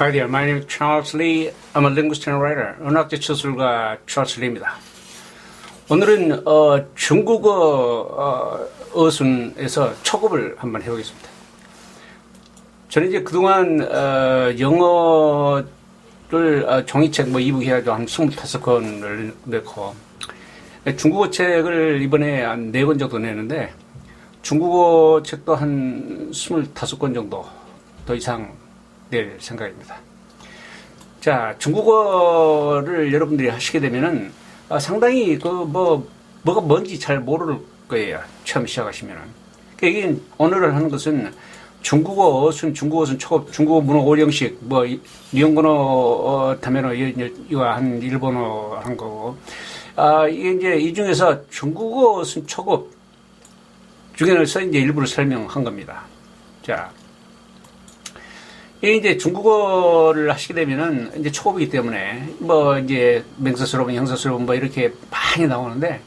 Hi there, my name is Charles Lee. I'm a linguist and writer. 언어학자 처술가 Charles Lee입니다. 오늘은 어, 중국어 어, 어순에서 초급을 한번 해보겠습니다. 저는 이제 그동안 어, 영어를 어, 종이책 뭐 이북 해가지고 한 25권을 넣고 중국어 책을 이번에 한 4권 정도 내는데 중국어 책도 한 25권 정도 더 이상 낼 생각입니다. 자, 중국어를 여러분들이 하시게 되면은 아, 상당히 그 뭐 뭐가 뭔지 잘 모를 거예요. 처음 시작하시면은. 그러니까 이게 언어를 하는 것은 중국어 어순, 중국어 어순 초급, 중국어 문어 오령식, 뭐 일본어 어, 다면어 이거 한 일본어 한 거고. 아 이게 이제 이 중에서 중국어 어순 초급 중에서 이제 일부를 설명한 겁니다. 자, 이제 중국어를 하시게 되면은 이제 초급이기 때문에 뭐 이제 명사스러운 형사스러운 뭐 이렇게 많이 나오는데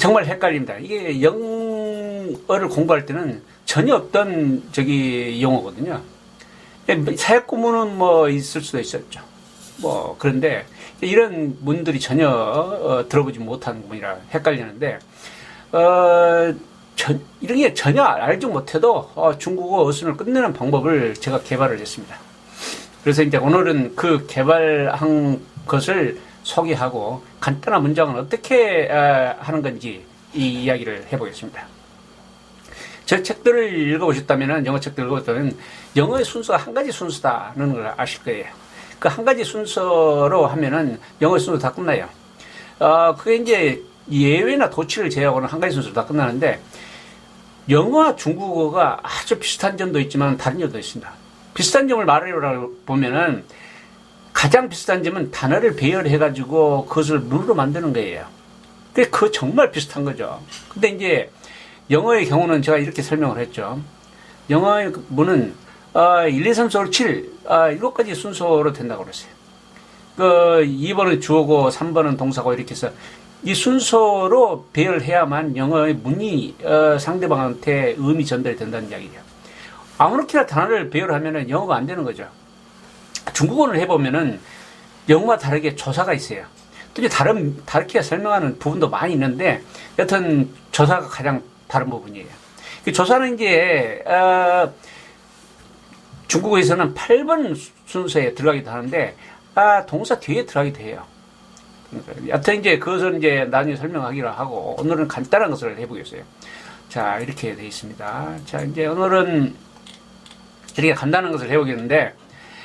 정말 헷갈립니다. 이게 영어를 공부할 때는 전혀 없던 저기 용어거든요. 사역 구문은 뭐 있을 수도 있었죠. 뭐 그런데 이런 문들이 전혀 어, 들어보지 못한 구문이라 헷갈리는데 어 전, 이런 게 전혀 알지 못해도 어, 중국어 어순을 끝내는 방법을 제가 개발을 했습니다. 그래서 이제 오늘은 그 개발한 것을 소개하고 간단한 문장은 어떻게 어, 하는 건지 이 이야기를 해보겠습니다. 제 책들을 읽어보셨다면, 영어 책들을 읽어봤다면, 영어의 순서가 한 가지 순서다는 걸 아실 거예요. 그 한 가지 순서로 하면은 영어의 순서 다 끝나요. 어, 그게 이제 예외나 도치를 제외하고는 한 가지 순서로 다 끝나는데, 영어와 중국어가 아주 비슷한 점도 있지만 다른 점도 있습니다. 비슷한 점을 말하려고 보면은 가장 비슷한 점은 단어를 배열해가지고 그것을 문으로 만드는 거예요. 그, 그 정말 비슷한 거죠. 근데 이제 영어의 경우는 제가 이렇게 설명을 했죠. 영어의 문은 어, 1, 2, 3, 4, 5, 7, 어, 이것 까지 순서로 된다고 그랬어요. 그 2번은 주어고 3번은 동사고 이렇게 해서 이 순서로 배열해야만 영어의 문이 어, 상대방한테 의미 전달이 된다는 이야기예요. 아무렇게나 단어를 배열하면 영어가 안 되는 거죠. 중국어를 해보면은 영어와 다르게 조사가 있어요. 또 다른 다르게 설명하는 부분도 많이 있는데 여튼 조사가 가장 다른 부분이에요. 그 조사는 이제 어, 중국어에서는 8번 순서에 들어가기도 하는데 아, 동사 뒤에 들어가기도 해요. 여튼 이제 그것은 이제 나중에 설명하기로 하고 오늘은 간단한 것을 해보겠어요. 자 이렇게 되어 있습니다. 자 이제 오늘은 이렇게 간단한 것을 해보겠는데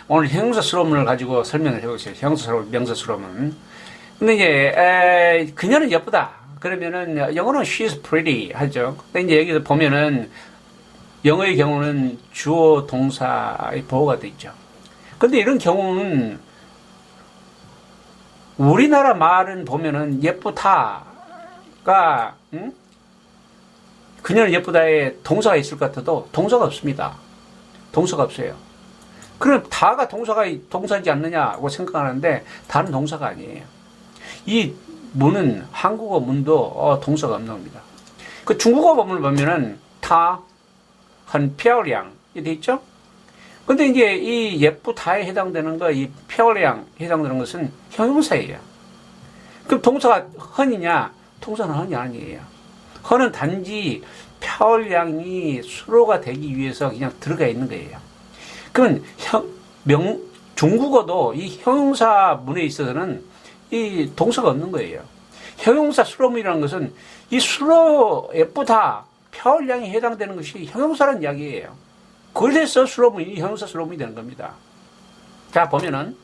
오늘 형사스러움을 가지고 설명을 해보겠어요. 형사스러움, 명사스러움은. 근데 이제 에, 그녀는 예쁘다. 그러면은 영어는 she's pretty 하죠. 근데 이제 여기서 보면은 영어의 경우는 주어 동사의 보호가 돼 있죠. 근데 이런 경우는 우리나라 말은 보면은 예쁘다가 응? 그녀는 예쁘다에 동사가 있을 것 같아도 동사가 없습니다. 동사가 없어요. 그럼 다가 동사가 동사지 않느냐고 생각하는데 다른 동사가 아니에요. 이 문은 한국어 문도 어, 동사가 없는 겁니다. 그 중국어 법문을 보면은 타, 한,漂량 이돼 있죠? 근데 이제 이 예쁘다에 해당되는 거, 이 폐월량 해당되는 것은 형용사예요. 그럼 동사가 헌이냐? 동사는 헌이 아니에요. 헌은 단지 폐월량이 수로가 되기 위해서 그냥 들어가 있는 거예요. 그건 형, 명, 중국어도 이 형용사 문에 있어서는 이 동사가 없는 거예요. 형용사 수로문이라는 것은 이 수로 예쁘다, 폐월량이 해당되는 것이 형용사라는 이야기예요. 그래서 수로문이 형용사 수로문이 되는 겁니다. 자 보면은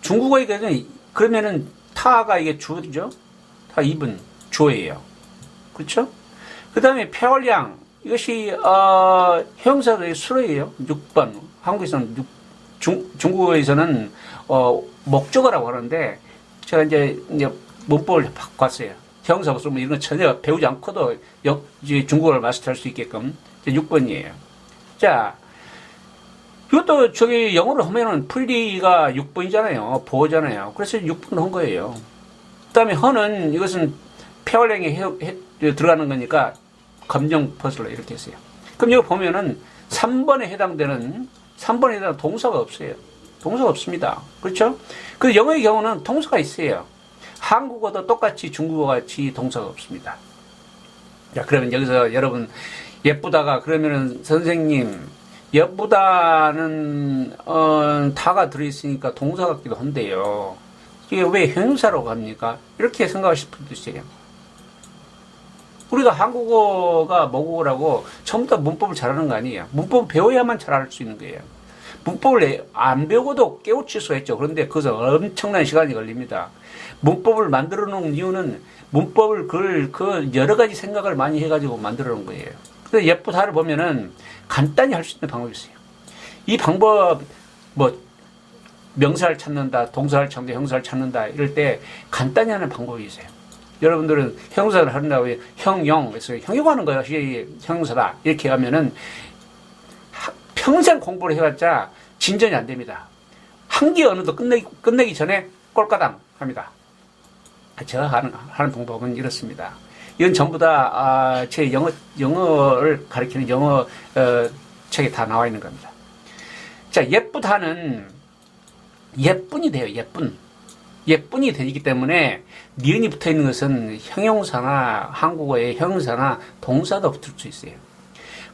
중국어의 경우는 그러면은 타가 이게 주어죠. 타 2번 주어예요. 그렇죠? 그 다음에 폐활량 이것이 어, 형사의 수로예요. 6번 한국에서는 6, 중, 중국어에서는 어, 목적어라고 하는데 제가 이제, 이제 문법을 바꿨어요. 형사고 쓰면 이런 거 전혀 배우지 않고도 역, 중국어를 마스터할 수 있게끔 6번이에요. 자, 이것도 저기 영어로 하면은 풀리가 6번이잖아요. 보호잖아요. 그래서 6번 한 거예요. 그 다음에 허는 이것은 폐활량에 들어가는 거니까 검정 퍼즐로 이렇게 했어요. 그럼 여기 보면은 3번에 해당되는, 3번에 해당되는 동사가 없어요. 동사가 없습니다. 그렇죠? 그 영어의 경우는 동사가 있어요. 한국어도 똑같이 중국어 같이 동사가 없습니다. 자, 그러면 여기서 여러분 예쁘다가 그러면은 선생님 예쁘다는 어, 다가 들어있으니까 동사 같기도 한데요. 이게 왜 형용사라고 합니까? 이렇게 생각하실 수도 있어요. 우리가 한국어가 모국어라고 처음부터 문법을 잘하는 거 아니에요. 문법 배워야만 잘할 수 있는 거예요. 문법을 안 배우고도 깨우칠 수가 있죠. 그런데 그것은 엄청난 시간이 걸립니다. 문법을 만들어 놓은 이유는 문법을 그, 그 여러 가지 생각을 많이 해가지고 만들어 놓은 거예요. 그래서 예쁘다를 보면은 간단히 할 수 있는 방법이 있어요. 이 방법, 뭐, 명사를 찾는다, 동사를 찾는다, 형사를 찾는다, 이럴 때 간단히 하는 방법이 있어요. 여러분들은 형용사를 한다고 해, 형용, 그래서 형용하는 것이 형용사다. 이렇게 하면은 하- 평생 공부를 해봤자 진전이 안 됩니다. 한개 언어도 끝내기, 끝내기 전에 꼴까당 합니다. 제가 하는, 하는 방법은 이렇습니다. 이건 전부 다, 아, 제 영어, 영어를 가리키는 영어, 어, 책에 다 나와 있는 겁니다. 자, 예쁘다는 예쁜이 돼요, 예쁜. 예쁜이 되기 때문에 니은이 붙어 있는 것은 형용사나 한국어의 형용사나 동사도 붙을 수 있어요.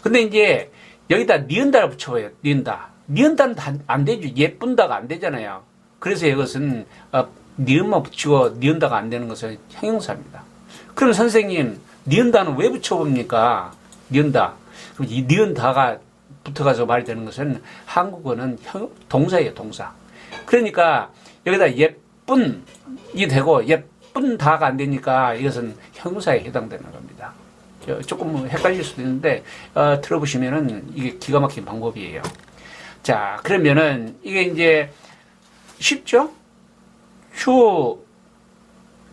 근데 이제 여기다 니은다를 붙여봐요. 니은다. 니은다는 다안 되죠. 예쁜다가 안 되잖아요. 그래서 이것은 어, 니은만 붙이고 니은다가 안 되는 것은 형용사입니다. 그럼 선생님 니은다는 왜 붙여봅니까? 니은다. 그럼 이 니은다가 붙어가서 말이 되는 것은 한국어는 형, 동사예요. 동사. 그러니까 여기다 예쁜이 되고 예쁜 다가 안 되니까 이것은 형용사에 해당되는 겁니다. 저, 조금 헷갈릴 수도 있는데 어, 들어보시면은 이게 기가 막힌 방법이에요. 자 그러면은 이게 이제 쉽죠? 휴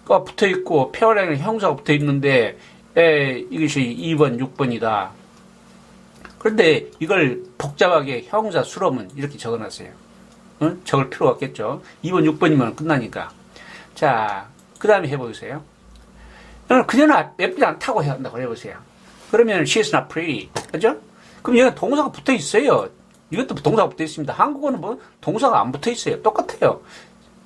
가 붙어 있고 페어라인은 형사가 붙어 있는데 에, 이것이 2번, 6번이다. 그런데 이걸 복잡하게 형사 수로문 이렇게 적어놨어요. 응? 적을 필요가 없겠죠. 2번, 6번이면 끝나니까. 자, 그 다음에 해보세요. 그녀는 예쁘지 않다고 한다고 해보세요. 그러면 she's not pretty. 그죠? 그럼 얘는 동사가 붙어 있어요. 이것도 동사가 붙어 있습니다. 한국어는 뭐 동사가 안 붙어 있어요. 똑같아요.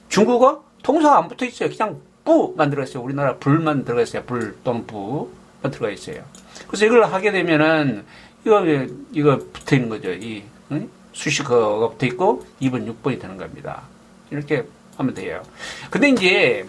중국어 동사가 안 붙어 있어요. 그냥 뿌만 들어가 있어요. 우리나라 불만 들어가 있어요. 불 또는 뿌만 들어가 있어요. 그래서 이걸 하게 되면은 이거 이거 붙어 있는 거죠. 이 응? 수식어가 붙어 있고 2번, 6번이 되는 겁니다. 이렇게 하면 돼요. 근데 이제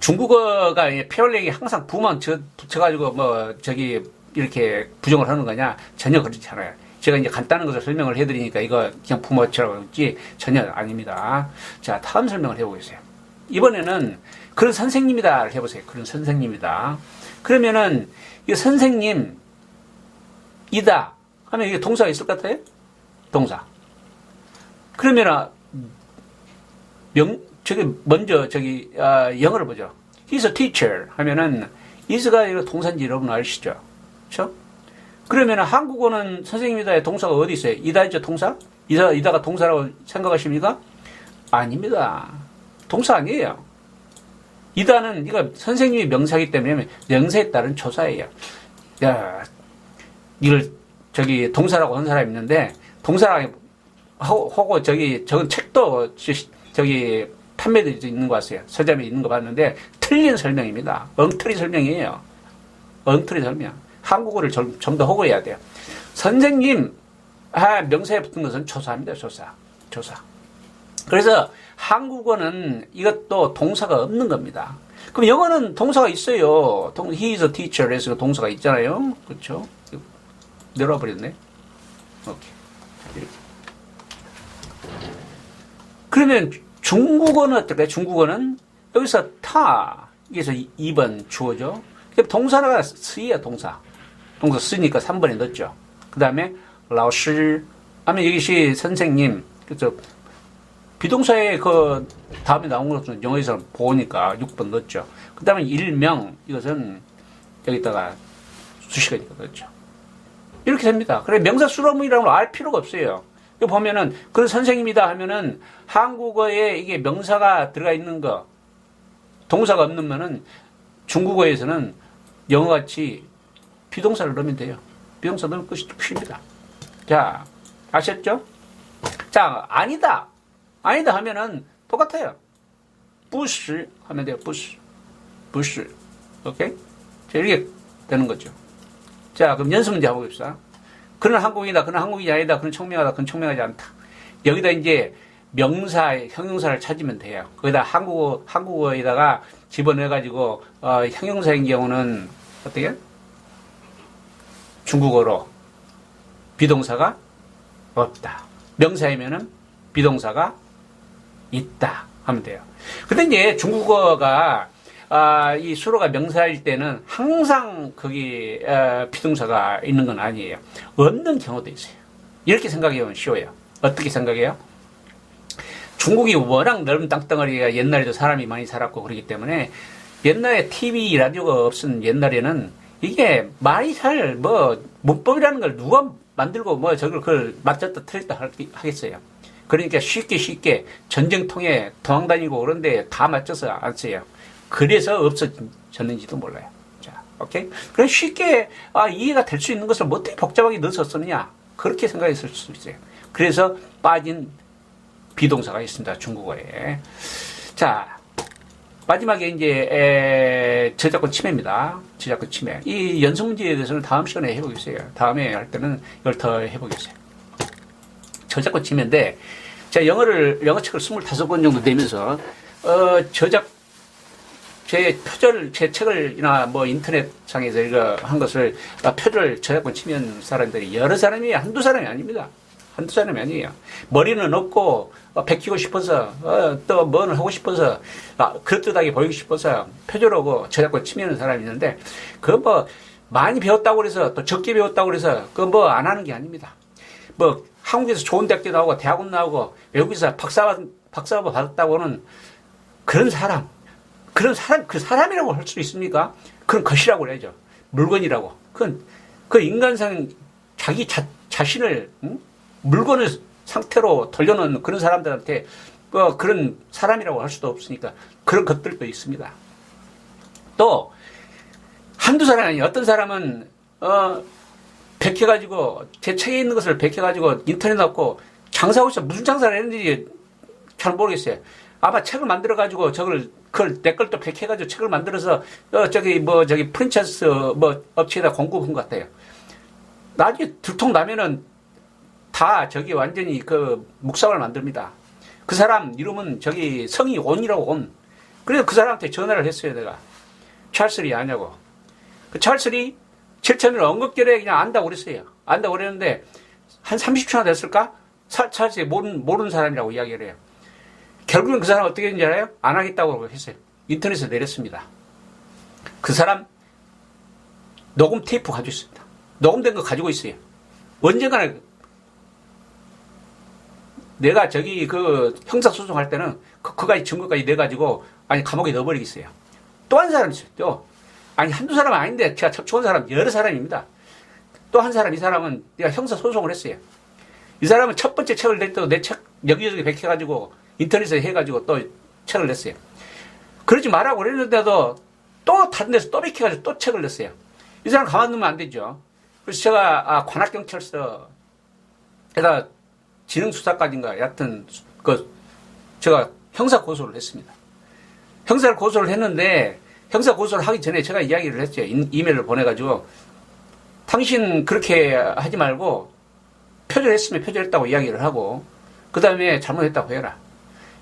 중국어가 페어링이 항상 부만 저, 붙여가지고 뭐 저기 이렇게 부정을 하는 거냐 전혀 그렇지 않아요. 제가 이제 간단한 것을 설명을 해드리니까 이거 그냥 부모처럼 했지 전혀 아닙니다. 자 다음 설명을 해보겠어요. 이번에는 그런 선생님이다 해보세요. 그런 선생님이다. 그러면은 이 선생님이다 하면 이게 동사가 있을 것 같아요? 동사. 그러면은 명 저기 먼저 저기 아, 영어를 보죠. He's a teacher 하면은 is가 이거 동사인지 여러분 아시죠? 그렇죠? 그러면은 한국어는 선생님이다의 동사가 어디 있어요? 이다 있죠 동사? 이다 이다가 동사라고 생각하십니까? 아닙니다. 동사 아니에요. 이다는 이거 선생님이 명사이기 때문에 명사에 따른 조사예요. 야, 이걸 저기 동사라고 한 사람이 있는데 동사라고 하고 저기 저건 책도 저기 판매되어 있는 거 같아요. 서점에 있는 거 봤는데 틀린 설명입니다. 엉터리 설명이에요. 엉터리 설명. 한국어를 좀 더 하고 해야 돼요. 선생님 아, 명사에 붙은 것은 조사입니다. 조사. 조사. 그래서 한국어는 이것도 동사가 없는 겁니다. 그럼 영어는 동사가 있어요. 동, he is a teacher 에서 동사가 있잖아요. 그렇죠? 내려와 버렸네. 오케이. 그러면 중국어는 어떨까요? 중국어는 여기서 타, 여기서 2번 주어죠. 동사가 쓰이야, 동사. 동사 쓰니까 3번에 넣었죠. 그 다음에 라오시 하면 여기시 선생님, 그죠? 비동사의 그 다음에 나온 것은 영어에서 보니까 6번 넣었죠. 그 다음에 일명, 이것은 여기다가 수식어니까 넣었죠. 이렇게 됩니다. 그래, 명사 수로문이라는 걸 알 필요가 없어요. 이거 보면은 그런 선생님이다 하면은 한국어에 이게 명사가 들어가 있는 거 동사가 없는면은 중국어에서는 영어같이 비동사를 넣으면 돼요. 비동사 넣을 것이 쉽습니다. 자 아셨죠? 자 자, 아니다. 아니다 하면은 똑같아요. 부시 하면 돼요. 부시. 부시. 오케이? 자, 이렇게 되는 거죠. 자, 그럼 연습 문제 해봅시다. 그는 항공이다. 그는 항공이 아니다. 그는 청명하다. 그는 청명하지 않다. 여기다 이제 명사, 형용사를 찾으면 돼요. 거기다 한국어, 한국어에다가 집어넣어가지고, 어, 형용사인 경우는, 어떻게? 중국어로 비동사가 없다. 명사이면은 비동사가 있다. 하면 돼요. 근데 이제 중국어가 아, 이 수로가 명사일 때는 항상 거기 어, 비동사가 있는 건 아니에요. 없는 경우도 있어요. 이렇게 생각하면 쉬워요. 어떻게 생각해요? 중국이 워낙 넓은 땅덩어리가 옛날에도 사람이 많이 살았고 그러기 때문에 옛날에 TV, 라디오가 없은 옛날에는 이게 말이 잘 뭐 문법이라는 걸 누가 만들고 뭐 저걸 그걸 맞췄다 틀렸다 하겠어요. 그러니까 쉽게 쉽게 전쟁통에 도망다니고 그런데 다 맞춰서 안 써요. 그래서 없어졌는지도 몰라요. 자, 오케이? 그럼 쉽게 아, 이해가 될 수 있는 것을 뭐 어떻게 복잡하게 넣어서 썼느냐? 그렇게 생각했을 수 있어요. 그래서 빠진 비동사가 있습니다. 중국어에. 자, 마지막에 이제 에, 저작권 침해입니다. 저작권 침해. 이 연습 문제에 대해서는 다음 시간에 해보겠어요. 다음에 할 때는 이걸 더 해보겠어요. 저작권 침해인데 제가 영어를 영어 책을 25권 정도 되면서 어, 저작 제 표절 제 책을이나 뭐 인터넷상에서 이거 한 것을 아, 표절 저작권 침해한 사람들이 여러 사람이 한두 사람이 아닙니다. 한두 사람이 아니에요. 머리는 없고 어, 베끼고 싶어서 어, 또 뭐는 하고 싶어서 아, 그럴듯하게 보이고 싶어서 표절하고 저작권 침해하는 사람이 있는데 그 뭐 많이 배웠다고 그래서 또 적게 배웠다고 그래서 그 뭐 안 하는 게 아닙니다. 뭐 한국에서 좋은 대학교 나오고 대학원 나오고 외국에서 박사 박사학위 받았다고는 그런 사람 그런 사람 그 사람이라고 할 수 있습니까? 그런 것이라고 해야죠. 물건이라고. 그건 그 인간상 자기 자, 자신을 응? 물건을 상태로 돌려놓는 그런 사람들한테 뭐 그런 사람이라고 할 수도 없으니까 그런 것들도 있습니다. 또 한두 사람이. 어떤 사람은 어 베껴가지고 제 책에 있는 것을 베껴가지고 인터넷 넣고 장사하고 있어 무슨 장사를 했는지 잘 모르겠어요. 아마 책을 만들어가지고 저걸 그걸 내 걸또 베껴가지고 책을 만들어서 어 저기 뭐 저기 프랜차이즈 뭐 업체에다 공급한 것 같아요. 나중에 들통 나면은 다 저기 완전히 그 묵상을 만듭니다. 그 사람 이름은 저기 성이 온이라고 온. 그래서 그 사람한테 전화를 했어요, 내가. 찰스리 아냐고. 그 찰스리 7천을 언급결에 그냥 안다고 그랬어요. 안다고 그랬는데 한 30초나 됐을까? 찰스리 모르는, 모르는 사람이라고 이야기를 해요. 결국은 그 사람 어떻게 했는지 알아요? 안 하겠다고 했어요. 인터넷에 내렸습니다. 그 사람 녹음 테이프 가지고 있습니다. 녹음된 거 가지고 있어요. 언젠가는 내가 저기 그 형사소송할 때는 그, 그까지 증거까지 내가지고 아니 감옥에 넣어버리겠어요. 또 한 사람 있어요. 또 아니 한두 사람 아닌데 제가 척추한 사람 여러 사람입니다. 또 한 사람 이 사람은 내가 형사 소송을 했어요. 이 사람은 첫 번째 책을 낼 때도 내책 여기저기 백해가지고 인터넷에 해가지고 또 책을 냈어요. 그러지 말라고 그랬는데도 또 다른 데서 또 백해가지고 또 책을 냈어요. 이 사람 가만 두면 안 되죠. 그래서 제가 아, 관악경찰서에다 지능수사까지인가 여하튼 그 제가 형사 고소를 했습니다. 형사를 고소를 했는데 형사 고소를 하기 전에 제가 이야기를 했죠. 이메일을 보내가지고 당신 그렇게 하지 말고 표절했으면 표절했다고 이야기를 하고 그 다음에 잘못했다고 해라.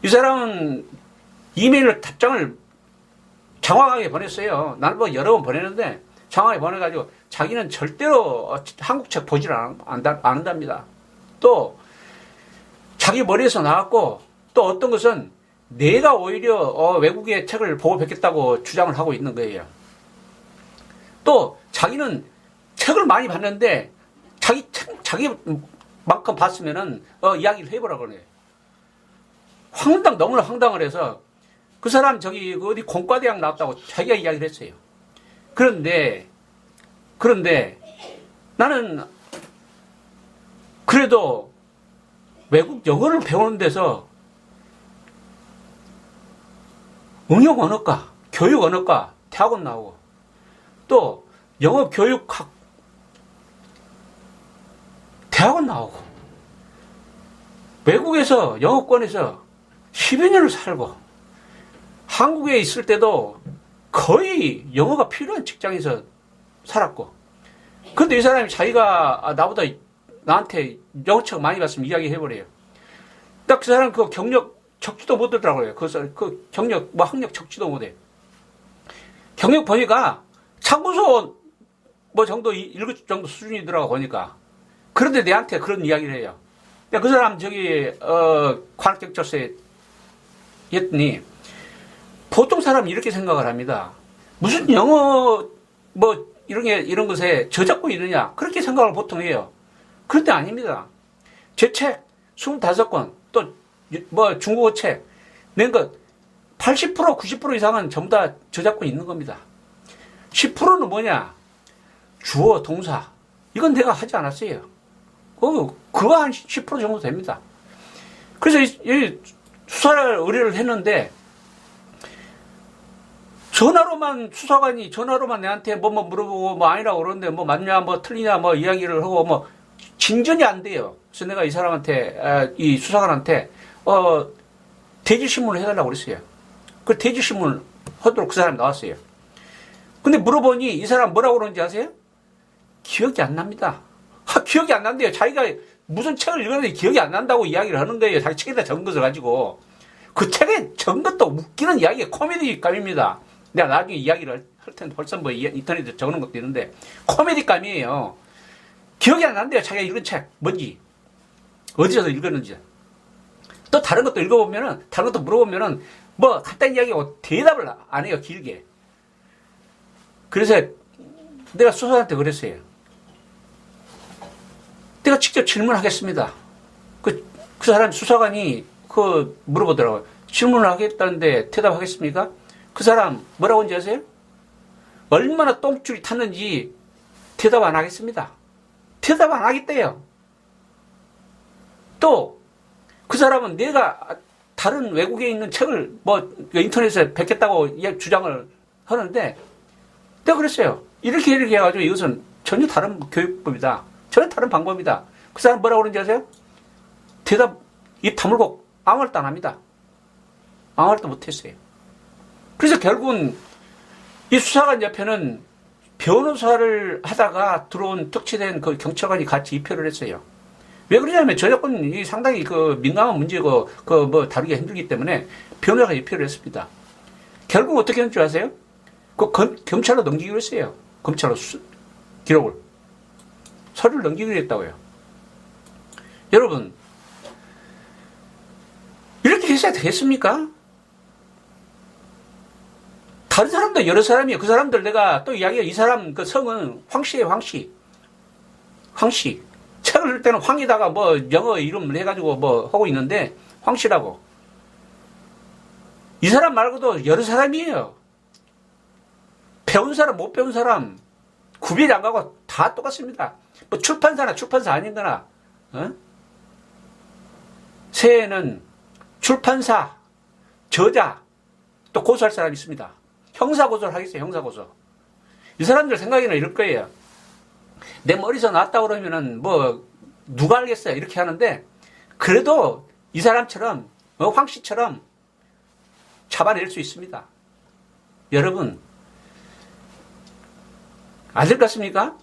이 사람은 이메일 답장을 정확하게 보냈어요. 나는 뭐 여러 번 보냈는데 정확하게 보내가지고 자기는 절대로 한국 책 보질 않는답니다. 또 자기 머리에서 나왔고 또 어떤 것은 내가 오히려 어, 외국의 책을 보고 뵙겠다고 주장을 하고 있는 거예요. 또 자기는 책을 많이 봤는데 자기 책, 자기만큼 봤으면은 어, 이야기를 해보라 그러네. 황당 너무나 황당을 해서 그 사람 저기 그 어디 공과대학 나왔다고 자기가 이야기를 했어요. 그런데 그런데 나는 그래도 외국 영어를 배우는 데서 응용 언어과, 교육 언어과, 대학원 나오고. 또 영어 교육학 대학원 나오고. 외국에서 영어권에서 10여 년을 살고. 한국에 있을 때도 거의 영어가 필요한 직장에서 살았고. 근데 이 사람이 자기가 아, 나보다 나한테 영어책 많이 봤으면 이야기해버려요. 딱 그 사람 그 경력 적지도 못하더라고요. 그, 사- 그 경력, 뭐 학력 적지도 못해. 경력 보니까 참고서 뭐 정도, 1급 정도 수준이더라고 보니까. 그런데 내한테 그런 이야기를 해요. 그 사람 저기, 어, 관악경찰서에 했더니 보통 사람이 이렇게 생각을 합니다. 무슨 영어 뭐 이런 게 이런 것에 저작권이 있느냐 그렇게 생각을 보통 해요. 그런데 아닙니다. 제 책 25권 또 뭐 중국어 책 낸 것 80% 90% 이상은 전부 다 저작권이 있는 겁니다. 10%는 뭐냐? 주어 동사 이건 내가 하지 않았어요. 그 그거 한 10% 정도 됩니다. 그래서 이, 이 수사를 의뢰를 했는데 전화로만 수사관이 전화로만 내한테 뭐뭐 물어보고 뭐 아니라고 그러는데 뭐 맞냐 뭐 틀리냐 뭐 이야기를 하고 뭐 진전이 안 돼요. 그래서 내가 이 사람한테 아, 이 수사관한테 어 대지 신문을 해달라고 그랬어요. 그 대지 신문 하도록 그 사람이 나왔어요. 근데 물어보니 이 사람 뭐라고 그러는지 아세요? 기억이 안 납니다. 아, 기억이 안 난대요. 자기가 무슨 책을 읽었는데 기억이 안 난다고 이야기를 하는 거예요. 자기 책에다 적은 것을 가지고. 그 책에 적은 것도 웃기는 이야기, 코미디 감입니다. 내가 나중에 이야기를 할 텐데 벌써 뭐 이- 인터넷에 적는 것도 있는데 코미디 감이에요. 기억이 안 난대요. 자기가 읽은 책 뭔지 어디서 읽었는지. 또 다른 것도 읽어보면은 다른 것도 물어보면은 뭐 간단히 이야기하고 대답을 안 해요 길게. 그래서 내가 수사한테 그랬어요. 내가 직접 질문하겠습니다. 그, 그 사람 수사관이 그 물어보더라고요. 질문을 하겠다는데 대답하겠습니까? 그 사람 뭐라고 한지 아세요? 얼마나 똥줄이 탔는지 대답 안 하겠습니다. 대답 안 하겠대요. 또, 그 사람은 내가 다른 외국에 있는 책을 뭐 인터넷에 이야기- 주장을 하는데 내가 그랬어요. 이렇게 이렇게 해가지고 이것은 전혀 다른 교육법이다. 전혀 다른 방법이다. 그 사람 뭐라고 그러는지 아세요? 대답, 입 다물고 아무 말도 안 합니다. 아무 말도 못했어요. 그래서 결국은 이 수사관 옆에는 변호사를 하다가 들어온 특채된 그 경찰관이 같이 입회를 했어요. 왜 그러냐면 저작권이 상당히 그 민감한 문제고 그 뭐 다루기가 힘들기 때문에 변호사가 입회를 했습니다. 결국 어떻게 한 줄 아세요? 그 검, 경찰로 넘기기로 했어요. 검찰로 수, 기록을. 서류를 넘기기로 했다고요. 여러분, 이렇게 했어야 되겠습니까? 다른 사람도 여러 사람이에요. 그 사람들 내가 또 이야기해. 이 사람 그 성은 황씨예요, 황씨. 황씨. 책을 읽을 때는 황이다가 뭐 영어 이름을 해가지고 뭐 하고 있는데 황씨라고. 이 사람 말고도 여러 사람이에요. 배운 사람, 못 배운 사람, 구별이 안 가고 다 똑같습니다. 뭐 출판사나 출판사 아닌 거나, 어? 새해에는 출판사, 저자, 또 고소할 사람이 있습니다. 형사고소를 하겠어요, 형사고소. 이 사람들 생각에는 이럴 거예요. 내 머리에서 났다 그러면은 뭐, 누가 알겠어요? 이렇게 하는데, 그래도 이 사람처럼, 어, 황 씨처럼 잡아낼 수 있습니다. 여러분, 것 같습니까?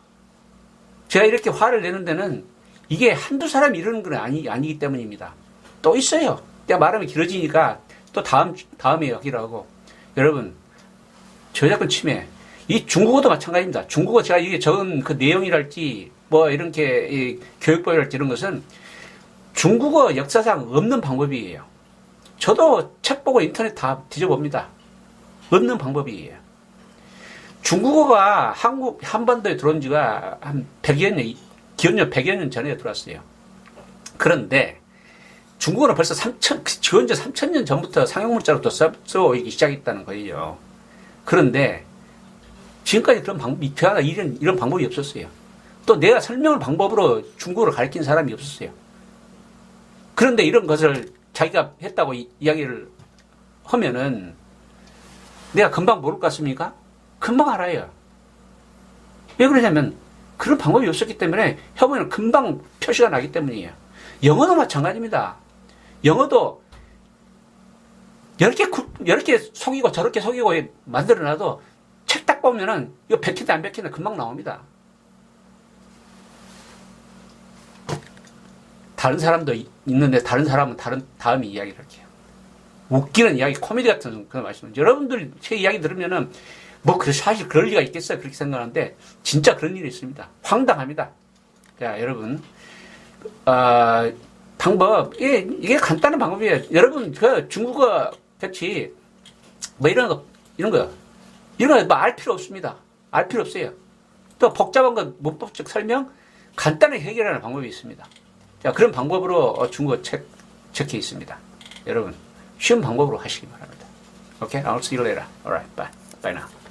제가 이렇게 화를 내는 데는 이게 한두 사람이 이러는 건 아니, 아니기 때문입니다. 또 있어요. 내가 말하면 길어지니까 또 다음, 다음에 하기로 하고. 여러분, 저작권 침해. 이 중국어도 마찬가지입니다. 중국어 제가 이게 적은 그 내용이랄지 뭐 이런 게이 교육법이랄지 이런 것은 중국어 역사상 없는 방법이에요. 저도 책 보고 인터넷 다 뒤져봅니다. 없는 방법이에요. 중국어가 한국 한반도에 들어온 지가 한 100여 년, 기원전 100여 년 전에 들어왔어요. 그런데 중국어는 벌써 3천, 기원전 3천년 전부터 상용문자로 또 써, 써오기 시작했다는 거예요. 그런데 지금까지 그런 방법이, 대화가 이런, 이런 방법이 없었어요. 또 내가 설명을 방법으로 중국어를 가르친 사람이 없었어요. 그런데 이런 것을 자기가 했다고 이, 이야기를 하면은 내가 금방 모를 것 같습니까? 금방 알아요. 왜 그러냐면 그런 방법이 없었기 때문에 혀보면 금방 표시가 나기 때문이에요. 영어도 마찬가지입니다. 영어도 이렇게 이렇게 속이고 저렇게 속이고 만들어놔도 책 딱 보면은 이거 백힌다 안 백힌다 금방 나옵니다. 다른 사람도 이- 있는데 다른 사람은 다른 다음에 이야기를 할게요. 웃기는 이야기, 코미디 같은 그런 말씀. 여러분들 제 이야기 들으면은 뭐 그 사실 그럴 리가 있겠어요 그렇게 생각하는데 진짜 그런 일이 있습니다. 황당합니다. 자 여러분 아 방법 이게, 이게 간단한 방법이에요. 여러분 그 중국어 같이 뭐 이런 거 이런 거 이런 거뭐알 필요 없습니다. 알 필요 없어요. 또 복잡한 거 문법적 설명 간단하게 해결하는 방법이 있습니다. 자 그런 방법으로 어, 중국어 책 적혀 있습니다. 여러분 쉬운 방법으로 하시기 바랍니다. Okay, I'll see you later. Alright, bye. Bye now.